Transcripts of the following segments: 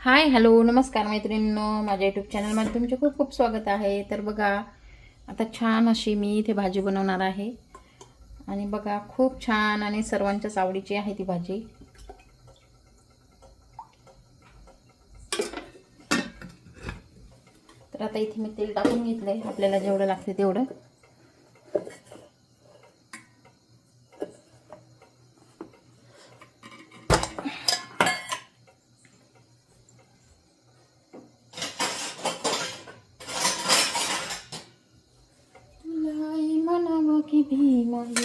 Hi hello नमस्कार मैत्रिणींनो. माझ्या यूट्यूब चॅनलमध्ये तुमचे खूप खूप स्वागत आहे. तर बघा आता छान अशी मी इथे भाजी बनवणार आहे. आणि बघा खूप छान आणि सर्वांच्याच आवडीची आहे ती भाजी. तर आता इथे मी तेल टाकून घेतलं आहे आपल्याला जेवढं लागते तेवढं.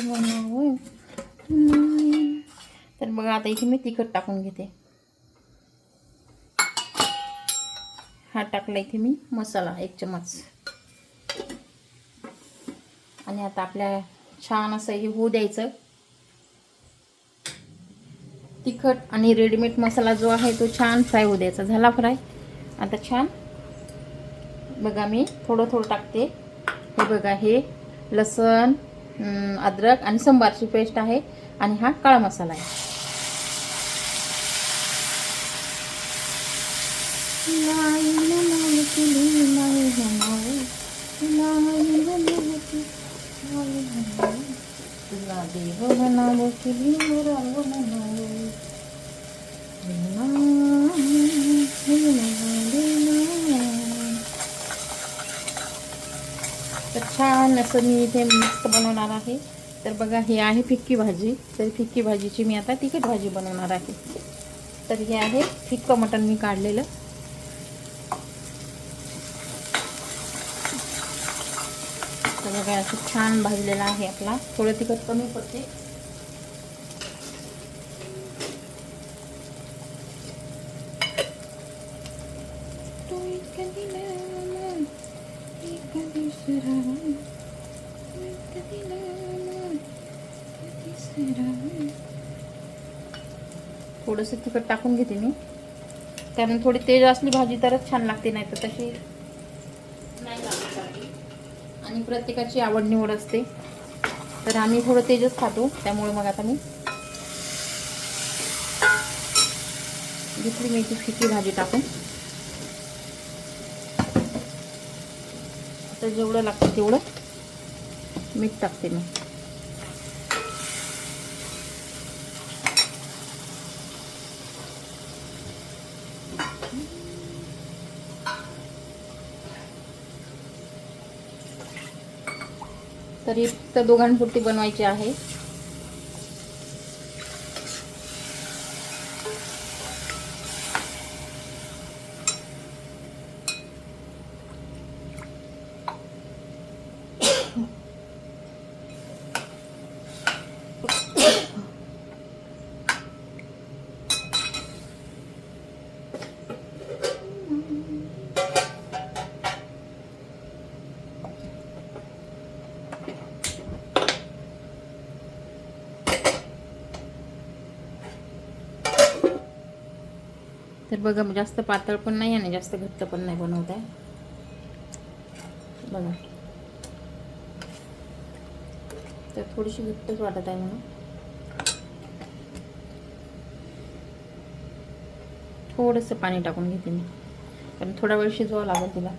भीमाई तर बघा आता इथे मी तिखट टाकून घेते. हा टाकला इथे मी मसाला एक चमच आणि आता आपल्या छान असं हे होऊ द्यायचं. तिखट आणि रेडीमेड मसाला जो आहे तो छान फ्राय होऊ द्यायचा. झाला फ्राय. आता छान. बघा मी थोडं थोडं टाकते. हे बघा हे लसण अद्रक आणि संबारची पेस्ट आहे आणि हा काळा मसाला आहे. नाही छान असं मी इथे मस्त बनवणार आहे. तर बघा हे आहे फिक्की भाजी. तर फिक्की भाजीची मी आता तिखट भाजी बनवणार आहे. तर हे आहे फिक्कं मटण मी काढलेलं. तर बघा असं छान भाजलेला आहे आपला. थोडं तिखट कमी पडते. थोडंसं तिखट टाकून घेते मी. कारण थोडी तेज असली भाजी तरच छान लागते नाही तर तशी नाही लागत. आणि प्रत्येकाची आवड निवड असते. तर आम्ही थोडं तेजच खातो त्यामुळे मग आता मी घेतली मी ती फिकी भाजी टाकून. आता जेवढं लागतं तेवढं मीठ टाकते मी. तरी फक्त दोघांपुरती बनवायची आहे. तर बघा जास्त पातळ पण नाही आणि जास्त घट्ट पण नाही बनवत आहे. बघा. तर थोडीशी घट्टच वाटत आहे म्हणून. थोडंसं पाणी टाकून घेते मी. कारण थोडा वेळ शिजवावं लागेल तिला.